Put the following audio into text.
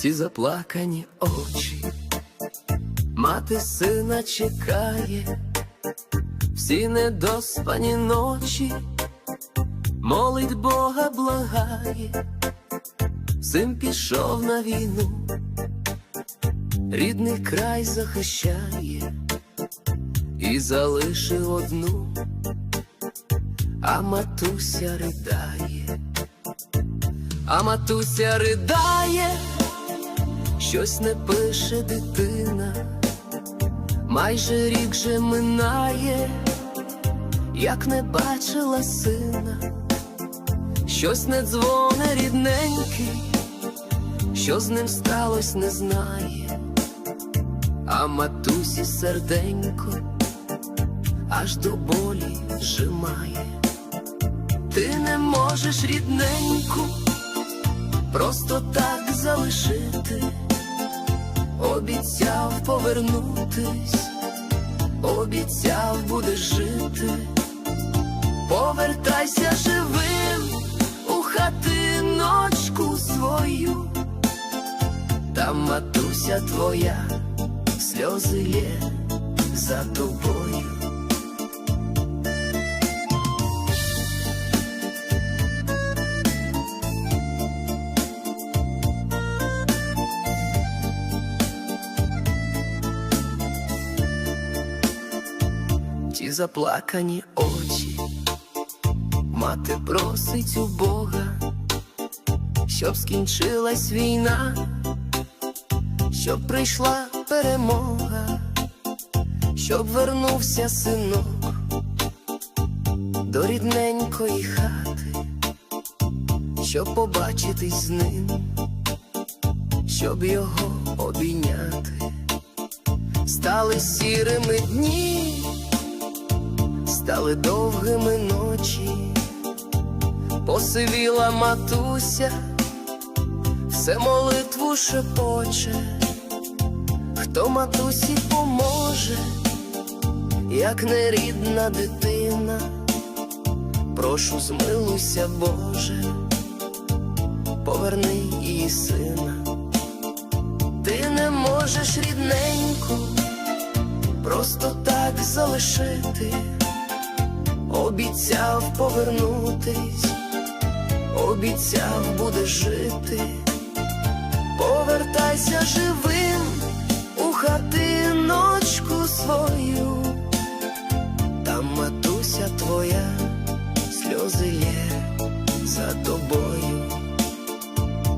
ті заплакані очі, мати сина чекає, всі недоспані ночі, молить Бога благає, син пішов на війну, рідний край захищає. І залишив одну, а матуся ридає. А матуся ридає, щось не пише дитина, майже рік же минає, як не бачила сина, щось не дзвоне рідненький, що з ним сталось, не знає, а матусі серденько аж до болі зжимає. Ти не можеш рідненьку просто так залишити, обіцяв повернутись, обіцяв буде жити, повертайся живим у хатиночку свою, там матуся твоя, сльози є за тобою. Ті заплакані очі, мати просить у Бога, щоб скінчилась війна, щоб прийшла перемога, щоб вернувся синок до рідненької хати, щоб побачитись з ним, щоб його обійняти. Стали сірими дні, стали довгими ночі, посивіла матуся, все молитву шепоче, хто матусі поможе, як нерідна дитина, прошу змилуйся, Боже, поверни її сина. Ти не можеш рідненьку просто так залишити, обіцяв повернутись, обіцяв буде жити, повертайся живим.